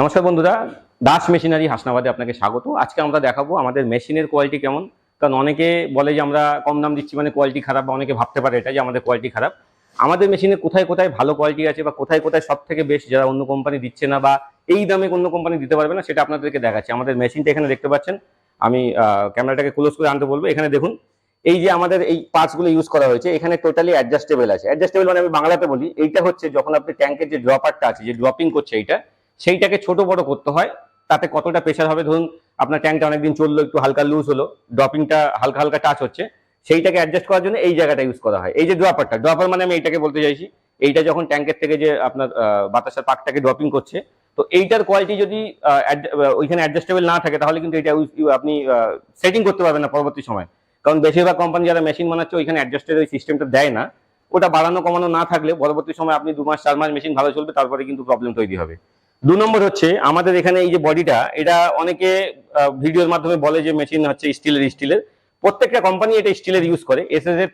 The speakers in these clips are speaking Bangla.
নমস্কার বন্ধুরা, দাস মেশিনারি হাসনাবাদে আপনাকে স্বাগত। আজকে আমরা দেখাবো আমাদের মেশিনের কোয়ালিটি কেমন। কারণ অনেকে বলে যে আমরা কম দাম দিচ্ছি মানে কোয়ালিটি খারাপ, বা অনেকে ভাবতে পারে এটা যে আমাদের কোয়ালিটি খারাপ। আমাদের মেশিনে কোথায় কোথায় ভালো কোয়ালিটি আছে, বা কোথায় কোথায় সব থেকে বেশ যারা অন্য কোম্পানি দিচ্ছে না, বা এই দামে অন্য কোম্পানি দিতে পারবে না, সেটা আপনাদেরকে দেখাচ্ছি। আমাদের মেশিনটা এখানে দেখতে পাচ্ছেন। আমি ক্যামেরাটাকে ক্লোজ করে আনতে বলব। এখানে দেখুন, এই যে আমাদের এই পার্টসগুলো ইউজ করা হয়েছে, এখানে টোটালি অ্যাডজাস্টেবল আছে। অ্যাডজাস্টেবল মানে আমি বাংলাতে বলি, এইটা হচ্ছে যখন আপনি ট্যাঙ্কের যে ড্রপারটা আছে, যে ড্রপিং করছে এইটা সেইটাকে ছোট বড় করতে হয়। তাতে কতটা প্রেশার হবে? ধরুন, আপনার ট্যাঙ্কটা অনেকদিন চলল, একটু হালকা লুজ হলো ড্রপিংটা হালকা হালকা টাচ হচ্ছে, সেইটাকে অ্যাডজাস্ট করার জন্য এই জায়গাটা ইউজ করা হয়। এই যে ড্রপারটা ড্রপার মানে আমি এইটাকে বলতে চাইছি, এইটা যখন ট্যাঙ্কের থেকে যে আপনার বাতাসের পাকটাকে ড্রপিং করছে, তো এইটার কোয়ালিটি যদি ওইখানে অ্যাডজাস্টেবল না থাকে, তাহলে কিন্তু এটা আপনি সেটিং করতে পারবেন না পরবর্তী সময়। কারণ বেশিরভাগ কোম্পানি যারা মেশিন বানাচ্ছে, ওইখানে অ্যাডজাস্টের ওই সিস্টেমটা দেয় না। ওটা বাড়ানো কমানো না থাকলে পরবর্তী সময় আপনি দু মাস, চার মাস মেশিন ভালো চলবে, তারপরে কিন্তু প্রবলেম তৈরি হবে। দু নম্বর হচ্ছে আমাদের এখানে এই যে বডিটা, এটা অনেকে ভিডিওর মাধ্যমে বলে যে মেশিন হচ্ছে স্টিলের স্টিলের। প্রত্যেকটা কোম্পানি এটা স্টিলের ইউজ করে। এসএস এর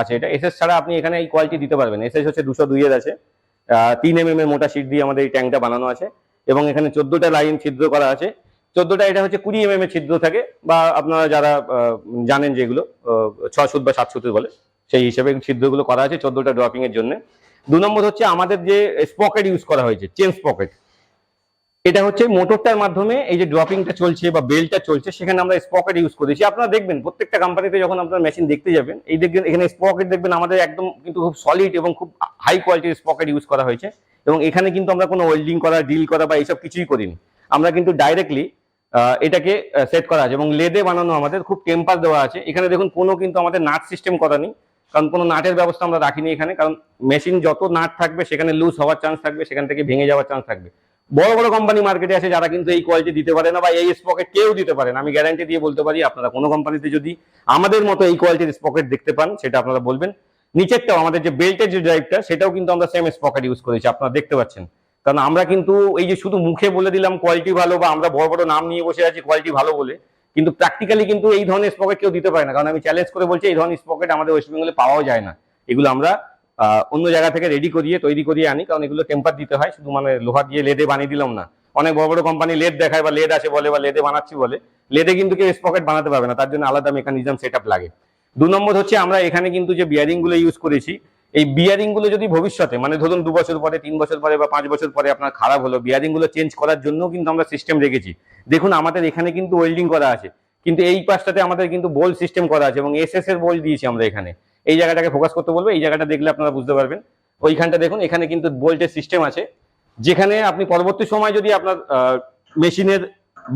আছে এটা। এসএস ছাড়া আপনি এখানে এই কোয়ালিটি দিতে পারবেন। এসএস হচ্ছে দুশো দুইয়ের আছে। তিন এম এর মোটা সিট দিয়ে আমাদের এই ট্যাঙ্কটা বানানো আছে। এবং এখানে চোদ্দটা লাইন ছিদ্র করা আছে। চোদ্দটা, এটা হচ্ছে কুড়ি এম এর ছিদ্র থাকে বা আপনারা যারা জানেন যেগুলো ছ সুত বা সাত সুতের বলে, সেই হিসেবে ছিদ্রগুলো করা আছে চোদ্দটা ড্রপিং এর জন্য। দু নম্বর হচ্ছে আমাদের যে স্পকেট ইউজ করা হয়েছে চেন স্পকেট এটা হচ্ছে মোটরটার মাধ্যমে এই যে ড্রপিংটা চলছে বা বেলটা চলছে, সেখানে আমরা স্পকেট ইউজ করেছি। আপনারা দেখবেন, প্রত্যেকটা কোম্পানিতে যখন আপনারা মেশিন দেখতে যাবেন, এই দেখবেন, এখানে স্পকেট দেখবেন, আমাদের একদম কিন্তু খুব সলিড এবং খুব হাই কোয়ালিটির স্পকেট ইউজ করা হয়েছে। এবং এখানে কিন্তু আমরা কোনো ওয়েল্ডিং করা ডিল করা বা এইসব কিছুই করিনি। আমরা কিন্তু ডাইরেক্টলি এটাকে সেট করা আছে এবং লেদে বানানো আমাদের খুব টেম্পার দেওয়া আছে। এখানে দেখুন, কোনো কিন্তু আমাদের নাট সিস্টেম করা নেই। কারণ কোনো নাটের ব্যবস্থা আমরা রাখিনি এখানে। কারণ মেশিন যত নাট থাকবে, সেখানে লুজ হওয়ার চান্স থাকবে, সেখান থেকে ভেঙে যাওয়ার চান্স থাকবে। বড় বড় কোম্পানি মার্কেটে আছে যারা কিন্তু এই কোয়ালিটি দিতে পারে না বা এই স্পকেট কেউ দিতে পারে না। আমি গ্যারান্টি দিয়ে বলতে পারি, আপনারা কোনো কোম্পানিতে যদি আমাদের মতো এই কোয়ালিটির স্পকেট দেখতে পান, সেটা আপনারা বলবেন। নিচেরটাও, আমাদের যে বেল্টের যে ড্রাইভটা সেটাও কিন্তু আমরা সেম স্পকেট ইউজ করেছি, আপনারা দেখতে পাচ্ছেন। কারণ আমরা কিন্তু এই যে শুধু মুখে বলে দিলাম কোয়ালিটি ভালো বা আমরা বড় বড় নাম নিয়ে বসে আছি কোয়ালিটি ভালো বলে, কিন্তু প্র্যাকটিক্যালি কিন্তু এই ধরনের স্পকেট কেউ দিতে পারে না। কারণ আমি চ্যালেঞ্জ করে বলছি, এই ধরনের স্পকেট আমাদের ওয়েস্ট বেঙ্গলে পাওয়াও যায় না। এগুলো আমরা অন্য জায়গা থেকে রেডি করিয়ে, তৈরি করিয়ে আনি, কারণ এগুলো টেম্পার দিতে হয়, শুধু মানে লোহা দিয়ে লেদে বানিয়ে দিলাম না। অনেক বড় বড় কোম্পানি লেদ দেখায় বা লেদ আছে বলে বা লেদে বানাচ্ছি বলে লেদে কিন্তু কেউ স্পকেট বানাতে পারবে না, তার জন্য আলাদা মেকানিজম সেট লাগে। দু নম্বর হচ্ছে আমরা এখানে কিন্তু যে বিয়ারিংগুলো ইউজ করেছি, এই বিয়ারিংগুলো যদি ভবিষ্যতে মানে ধরুন দু বছর পরে, তিন বছর পরে বা পাঁচ বছর পরে আপনার খারাপ হলো বিয়ারিংগুলো চেঞ্জ করার জন্য কিন্তু আমরা সিস্টেম রেখেছি। দেখুন, আমাদের এখানে কিন্তু ওয়েল্ডিং করা আছে, কিন্তু এই পাশটাতে আমাদের কিন্তু বোল্ড সিস্টেম করা আছে এবং এস এস এর বোল দিয়েছি আমরা এখানে। এই জায়গাটাকে ফোকাস করতে বলব, এই জায়গাটা দেখলে আপনারা বুঝতে পারবেন। ওইখানটা দেখুন, এখানে কিন্তু বোল্টের সিস্টেম আছে। যেখানে আপনি পরবর্তী সময় যদি আপনার মেশিনের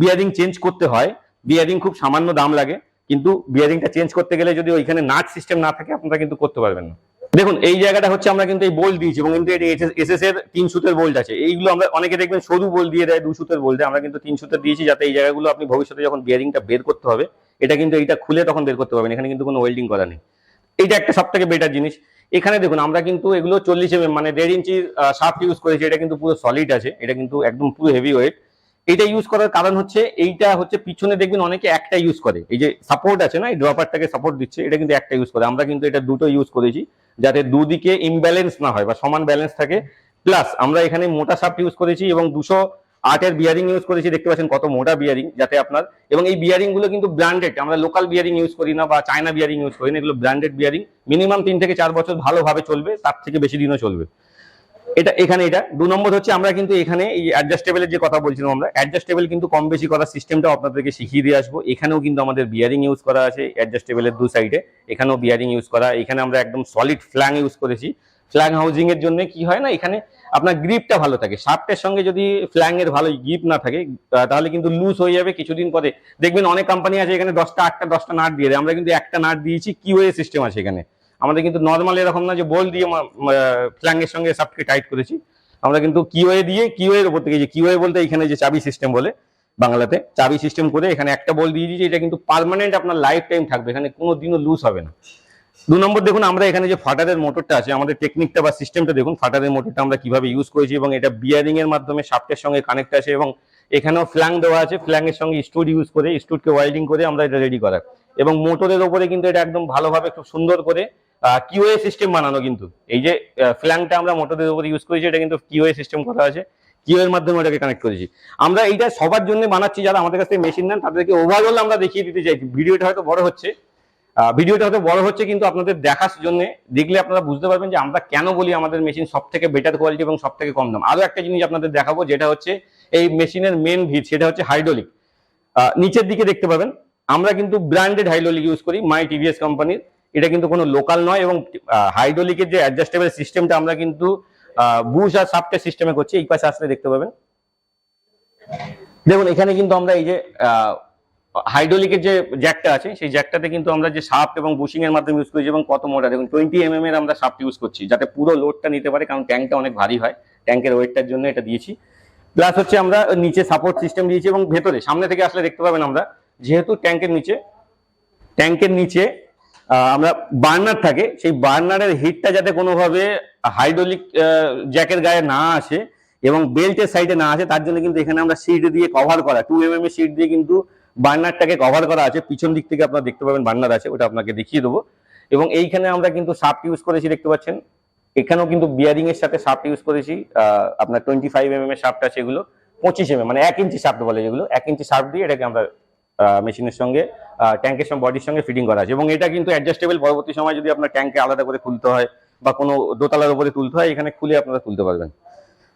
বিয়ারিং চেঞ্জ করতে হয় বিয়ারিং খুব সামান্য দাম লাগে, কিন্তু বিয়ারিংটা চেঞ্জ করতে গেলে যদি ওইখানে নাট সিস্টেম না থাকে, আপনারা কিন্তু করতে পারবেন না। দেখুন, এই জায়গাটা হচ্ছে আমরা কিন্তু এই বোল্ট দিয়েছি, এবং কিন্তু এটি এস এস এর তিন সুতের বোল্ট আছে। এইগুলো আমরা, অনেকে দেখবেন সরু বোল্ট দিয়ে দেয়, দু সুতের বোল্ট দেয়। আমরা কিন্তু তিন সুতের দিয়েছি, যাতে এই জায়গাগুলো আপনি ভবিষ্যতে যখন বিয়ারিংটা বের করতে হবে, এটা কিন্তু এইটা খুলে তখন বের করতে পারবেন। এখানে কিন্তু কোনো ওয়েল্ডিং করা নেই। এইটা একটা সব থেকে বেটার জিনিস। এখানে দেখুন, আমরা কিন্তু এগুলো চল্লিশ এম মানে দেড় ইঞ্চির শার্প ইউজ করেছি, এটা কিন্তু পুরো সলিড আছে, এটা কিন্তু একদম পুরো হেভি ওয়েট এইটা ইউজ করার কারণ হচ্ছে, এইটা হচ্ছে পিছনে দেখবেন অনেকে একটা ইউজ করে। এই যে সাপোর্ট আছে না, এই ড্রপারটাকে সাপোর্ট দিচ্ছে, এটা কিন্তু একটা ইউজ করে। আমরা কিন্তু এটা দুটো ইউজ করেছি, যাতে দুদিকে ইমব্যালেন্স না হয় বা সমান ব্যালেন্স থাকে। প্লাস আমরা এখানে মোটা শাফট ইউজ করেছি এবং দুশো আটের বিয়ারিং ইউজ করেছি, দেখতে পাচ্ছেন কত মোটা বিয়ারিং যাতে আপনার, এবং এই বিয়ারিংগুলো কিন্তু ব্র্যান্ডেড আমরা লোকাল বিয়ারিং ইউজ করি না বা চায়না বিয়ারিং ইউজ করি না, এগুলো ব্র্যান্ডেড বিয়ারিং মিনিমাম তিন থেকে চার বছর ভালোভাবে চলবে, তার থেকে বেশি দিনও চলবে। এটা, এখানে এটা, দু নম্বর হচ্ছে আমরা কিন্তু এখানে এই অ্যাডজাস্টেবলের যে কথা বলছিলাম আমরা অ্যাডজাস্টেবল কিন্তু কম বেশি করার সিস্টেমটা আপনাদেরকে শিখিয়ে দিয়ে আসব। এখানেও কিন্তু আমাদের বিয়ারিং ইউজ করা আছে অ্যাডজাস্টেবলের দু সাইডে এখানেও বিয়ারিং ইউজ করা, এখানে আমরা একদম সলিড ফ্ল্যাং ইউজ করেছি। ফ্ল্যাং হাউজিং এর জন্য কি হয় না, এখানে আপনার গ্রিপটা ভালো থাকে। শার্পটের সঙ্গে যদি ফ্ল্যাং এর ভালো গ্রিপ না থাকে তাহলে কিন্তু লুজ হয়ে যাবে কিছুদিন পরে। দেখবেন অনেক কোম্পানি আছে এখানে দশটা, আটটা, দশটা নাট দিয়ে দেয়। আমরা কিন্তু একটা নাট দিয়েছি কিওয়ে সিস্টেম আছে এখানে। আমাদের কিন্তু নর্মাল এরকম না যে বল দিয়ে ফ্ল্যাং এর সঙ্গে সাপকে টাইট করেছি। আমরা কিন্তু কিওয়ে দিয়ে কিওয়ে এর উপর থেকে যে কিওয়ে বলতে এখানে যে চাবি সিস্টেম বলে বাংলাতে, চাবি সিস্টেম করে এখানে একটা বল দিয়ে দিয়েছি, এটা কিন্তু পার্মানেন্ট আপনার লাইফ টাইম থাকবে। এখানে কোনো দিনও লুজ হবে না। দু নম্বর দেখুন, আমরা এখানে যে ফাটারের মোটরটা আছে, আমাদের টেকনিকটা বা সিস্টেমটা দেখুন, ফাটারের মোটরটা আমরা কীভাবে ইউজ করেছি এবং এটা বিয়ারিং এর মাধ্যমে শাফটের সঙ্গে কানেক্ট আছে এবং এখানেও ফ্ল্যাং দেওয়া আছে ফ্ল্যাং এর সঙ্গে স্টুড ইউজ করে স্টুডকে ওয়েল্ডিং করে আমরা এটা রেডি করা এবং মোটরের ওপরে কিন্তু এটা একদম ভালোভাবে খুব সুন্দর করে কিউএ সিস্টেম বানানো কিন্তু। এই যে ফ্ল্যাংটা আমরা মোটরের উপরে ইউজ করেছি, এটা কিন্তু কিউএ সিস্টেম করা আছে। জিও এর মাধ্যমে ওটাকে কানেক্ট করেছি। আমরা এইটা সবার জন্য বানাচ্ছি, যারা আমাদের কাছ থেকে মেশিন নেন, তাদেরকে ওভারঅল আমরা দেখিয়ে দিতে চাইছি ভিডিওটা হয়তো বড় হচ্ছে ভিডিওটা হয়তো বড় হচ্ছে, কিন্তু আপনাদের দেখার জন্য দেখলে আপনারা বুঝতে পারবেন যে আমরা কেন বলি আমাদের মেশিন সব থেকে বেটার কোয়ালিটি এবং সব থেকে কম দাম। আরও একটা জিনিস আপনাদের দেখাবো, যেটা হচ্ছে এই মেশিনের মেন ভিত, সেটা হচ্ছে হাইড্রোলিক নিচের দিকে দেখতে পাবেন, আমরা কিন্তু ব্র্যান্ডেড হাইড্রোলিক ইউজ করি মাই টিভিএস কোম্পানির এটা কিন্তু কোনো লোকাল নয় এবং হাইড্রোলিকের যে অ্যাডজাস্টেবল সিস্টেমটা আমরা কিন্তু বুশ আর সাফটের সিস্টেমে করছি, এই পাশে আসলে দেখতে পাবেন। দেখুন, এখানে কিন্তু আমরা এই যে হাইড্রোলিকের যে জ্যাকটা আছে, সেই জ্যাকটাতে কিন্তু আমরা যে সাফট এবং বুশিং এর মাধ্যমে ইউজ করছি এবং কত মোটা, দেখুন টোয়েন্টি এম এর আমরা সাফট ইউজ করছি, যাতে পুরো লোডটা নিতে পারে, কারণ ট্যাঙ্কটা অনেক ভারী হয়। ট্যাঙ্কের ওয়েটটার জন্য এটা দিয়েছি। প্লাস হচ্ছে আমরা নিচে সাপোর্ট সিস্টেম দিয়েছি এবং ভেতরে, সামনে থেকে আসলে দেখতে পাবেন আমরা, যেহেতু ট্যাঙ্কের নিচে ট্যাঙ্কের নিচে আমরা বার্নার থাকে, সেই বার্নারের হিটটা যাতে কোনোভাবে হাইড্রোলিক জ্যাকের গায়ে না আসে এবং বেল্টের সাইডে না আসে, তার জন্য কিন্তু এখানে আমরা সিট দিয়ে কভার করা টু এম এম এর সিট দিয়ে কিন্তু বার্নারটাকে কভার করা আছে, পিছন দিক থেকে আপনারা দেখতে পাবেন বার্নার আছে, ওটা আপনাকে দেখিয়ে দেবো। এবং এইখানে আমরা কিন্তু সাফট ইউজ করেছি দেখতে পাচ্ছেন। এখানেও কিন্তু বিয়ারিং এর সাথে সাফট ইউজ করেছি। আপনার টোয়েন্টি ফাইভ এম এম এর সাফট আছে এগুলো। পঁচিশ এম মানে এক ইঞ্চি সাপ বলে যেগুলো। এক ইঞ্চি সাফট দিয়ে এটাকে আমরা মেশিনের সঙ্গে ট্যাঙ্কের সঙ্গে বডির সঙ্গে ফিটিং করা আছে। এবং এটা কিন্তু অ্যাডজাস্টেবল পরবর্তী সময় যদি আপনার ট্যাঙ্কে আলাদা করে খুলতে হয় বা কোনো দোতলার উপরে তুলতে হয়, এখানে খুলে আপনারা তুলতে পারবেন।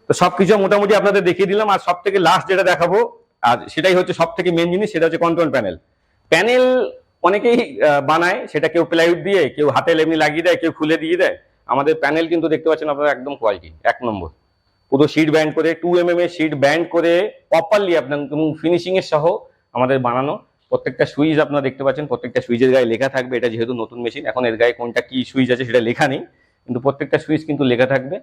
তো সবকিছু মোটামুটি আপনাদের দেখিয়ে দিলাম। আর সব থেকে লাস্ট যেটা দেখাবো আর সেটাই হচ্ছে সব থেকে মেন জিনিস, সেটা হচ্ছে কন্ট্রোল প্যানেল প্যানেল অনেকেই বানায়, সেটা কেউ প্লাইউড দিয়ে, কেউ হাতে এমনি লাগিয়ে দেয়, কেউ খুলে দিয়ে দেয়। আমাদের প্যানেল কিন্তু দেখতে পাচ্ছেন আপনারা একদম কোয়ালিটি এক নম্বর। পুরো শিট ব্যান্ড করে টু এম এম এর শিট ব্যান্ড করে প্রপারলি আপনার ফিনিশিং এর সহ আমাদের বানানো। প্রত্যেকটা সুইচ আপনারা দেখতে পাচ্ছেন, প্রত্যেকটা সুইচের গায়ে লেখা থাকবে, এটা যেহেতু নতুন মেশিন এখন এর গায়ে কোনটা কি সুইচ আছে সেটা লেখা নেই। কিন্তু প্রত্যেকটা সুইচ কিন্তু লেখা থাকবে।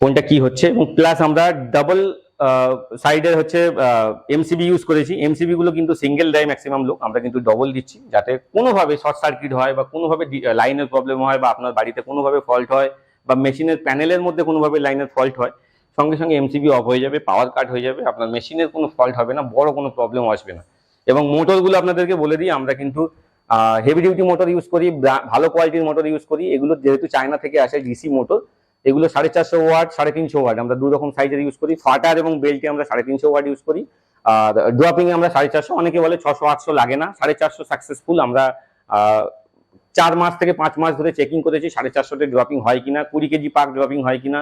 কোনটা কি হচ্ছে, এবং প্লাস আমরা ডাবল সাইডের হচ্ছে এমসিবি ইউজ করেছি। এমসিবি গুলো কিন্তু সিঙ্গেল দেয় ম্যাক্সিমাম লোক। আমরা কিন্তু ডবল দিচ্ছি, যাতে কোনোভাবে শর্ট সার্কিট হয় বা কোনোভাবে লাইনের প্রবলেম হয় বা আপনার বাড়িতে কোনোভাবে ফল্ট হয় বা মেশিনের প্যানেলের মধ্যে কোনোভাবে লাইনের ফল্ট হয়, সঙ্গে সঙ্গে এমসিবি অফ হয়ে যাবে পাওয়ার কাট হয়ে যাবে, আপনার মেশিনের কোনো ফল্ট হবে না, বড় কোনো প্রবলেম আসবে না। এবং মোটরগুলো আপনাদেরকে বলে দিই, আমরা কিন্তু হেভি ডিউটি মোটর ইউজ করি ভালো কোয়ালিটির মোটর ইউজ করি। এগুলো যেহেতু চায়না থেকে আসে ডিসি মোটর এগুলো সাড়ে চারশো ওয়াট, সাড়ে তিনশো ওয়াট। আমরা দু রকম সাইজের ইউজ করি। ফাটার এবং বেল্টে আমরা সাড়ে তিনশো ওয়াট ইউজ করি। আর ড্রপিং আমরা সাড়ে চারশো, অনেকে বলে ছশো, আটশো লাগে না। সাড়ে চারশো সাকসেসফুল আমরা চার মাস থেকে পাঁচ মাস ধরে চেকিং করেছি সাড়ে চারশোতে ড্রপিং হয় কিনা, কুড়ি কেজি পাক ড্রপিং হয় কিনা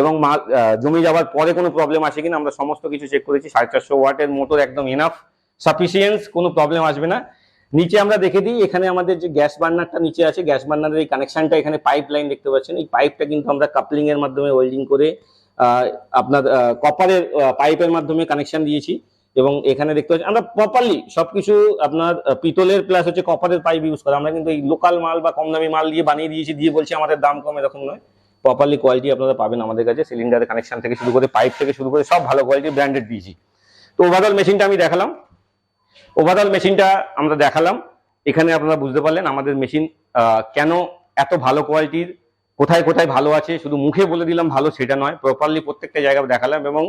এবং মাল জমে যাওয়ার পরে কোনো প্রবলেম আসে কিনা, আমরা সমস্ত কিছু চেক করেছি। সাড়ে চারশো ওয়াটের মোটর একদম এনাফ সাফিসিয়েন্স কোনো প্রবলেম আসবে না। নিচে আমরা দেখে দিই, এখানে আমাদের যে গ্যাস বার্নারটা নিচে আছে, গ্যাস বার্নারের এই কানেকশনটা এখানে পাইপ লাইন দেখতে পাচ্ছেন। এই পাইপটা কিন্তু আমরা কাপলিং এর মাধ্যমে ওয়েল্ডিং করে আপনার কপারের পাইপের মাধ্যমে কানেকশন দিয়েছি এবং এখানে দেখতে পাচ্ছি আমরা প্রপারলি সবকিছু আপনার পিতলের প্লাস হচ্ছে কপারের পাইপ ইউজ করা। আমরা কিন্তু এই লোকাল মাল বা কম দামি মাল দিয়ে বানিয়ে দিয়েছি, দিয়ে বলছি আমাদের দাম কম, এরকম নয়। প্রপারলি কোয়ালিটি আপনারা পাবেন আমাদের কাছে সিলিন্ডারের কানেকশন থেকে শুরু করে পাইপ থেকে শুরু করে সব ভালো কোয়ালিটি ব্র্যান্ডেড দিয়েছি। তো ওভারঅল মেশিনটা আমি দেখালাম। ওভারঅল মেশিনটা আমরা দেখালাম। এখানে আপনারা বুঝতে পারলেন আমাদের মেশিন কেন এত ভালো কোয়ালিটির কোথায় কোথায় ভালো আছে, শুধু মুখে বলে দিলাম ভালো সেটা নয় প্রপারলি প্রত্যেকটা জায়গা দেখালাম এবং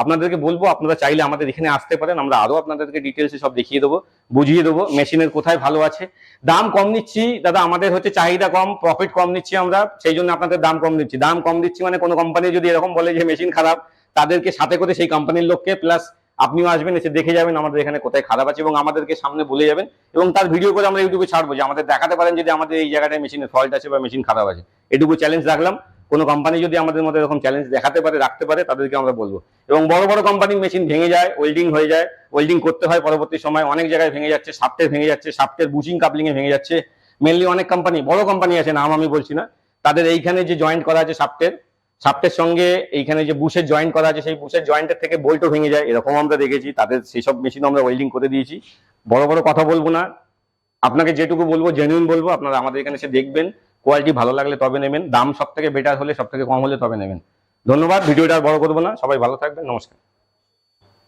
আপনাদেরকে বলব, আপনারা চাইলে আমাদের এখানে আসতে পারেন, আমরা আরও আপনাদেরকে ডিটেলসে সব দেখিয়ে দেবো, বুঝিয়ে দেবো মেশিনের কোথায় ভালো আছে। দাম কম নিচ্ছি, দাদা আমাদের হচ্ছে চাহিদা কম প্রফিট কম নিচ্ছি আমরা, সেই জন্য আপনাদের দাম কম দিচ্ছি দাম কম দিচ্ছি মানে কোনো কোম্পানি যদি এরকম বলে যে মেশিন খারাপ, তাদেরকে সাথে করে সেই কোম্পানির লোককে প্লাস আপনিও আসবেন, এসে দেখে যাবেন আমাদের এখানে কোথায় খারাপ আছে এবং আমাদেরকে সামনে বলে যাবেন এবং তার ভিডিও করে আমরা ইউটিউবে ছাড়বো যে আমাদের দেখাতে পারেন যদি আমাদের এই জায়গাটায় মেশিনের ফল্ট আছে বা মেশিন খারাপ আছে। এটুকু চ্যালেঞ্জ রাখলাম। কোনো কোম্পানি যদি আমাদের মধ্যে এরকম চ্যালেঞ্জ দেখাতে পারে, রাখতে পারে, তাদেরকে আমরা বলব। এবং বড় বড় কোম্পানির মেশিন ভেঙে যায় ওয়েল্ডিং হয়ে যায় ওয়েল্ডিং করতে হয় পরবর্তী সময়, অনেক জায়গায় ভেঙে যাচ্ছে সাফটের ভেঙে যাচ্ছে সাফটের বুচিং কাপলিংয়ে ভেঙে যাচ্ছে। মেনলি অনেক কোম্পানি বড় কোম্পানি আছে, নাম আমি বলছি না। তাদের এইখানে যে জয়েন্ট করা আছে সাফটের সাফটের সঙ্গে এইখানে যে বুশের জয়েন্ট করা আছে, সেই বুশের জয়েন্টের থেকে বোল্টও ভেঙে যায়। এরকম আমরা দেখেছি। তাদের সেসব মেশিন আমরা ওয়েল্ডিং করে দিয়েছি। বড় বড় কথা বলব না। আপনাকে যেটুকু বলব জেনুইন বলব, আপনারা আমাদের এখানে এসে দেখবেন। কোয়ালিটি ভালো লাগলে তবে নেবেন। দাম সব থেকে বেটার হলে সব থেকে কম হলে তবে নেবেন। ধন্যবাদ। ভিডিওটা আর বড় করব না। সবাই ভালো থাকবেন। নমস্কার।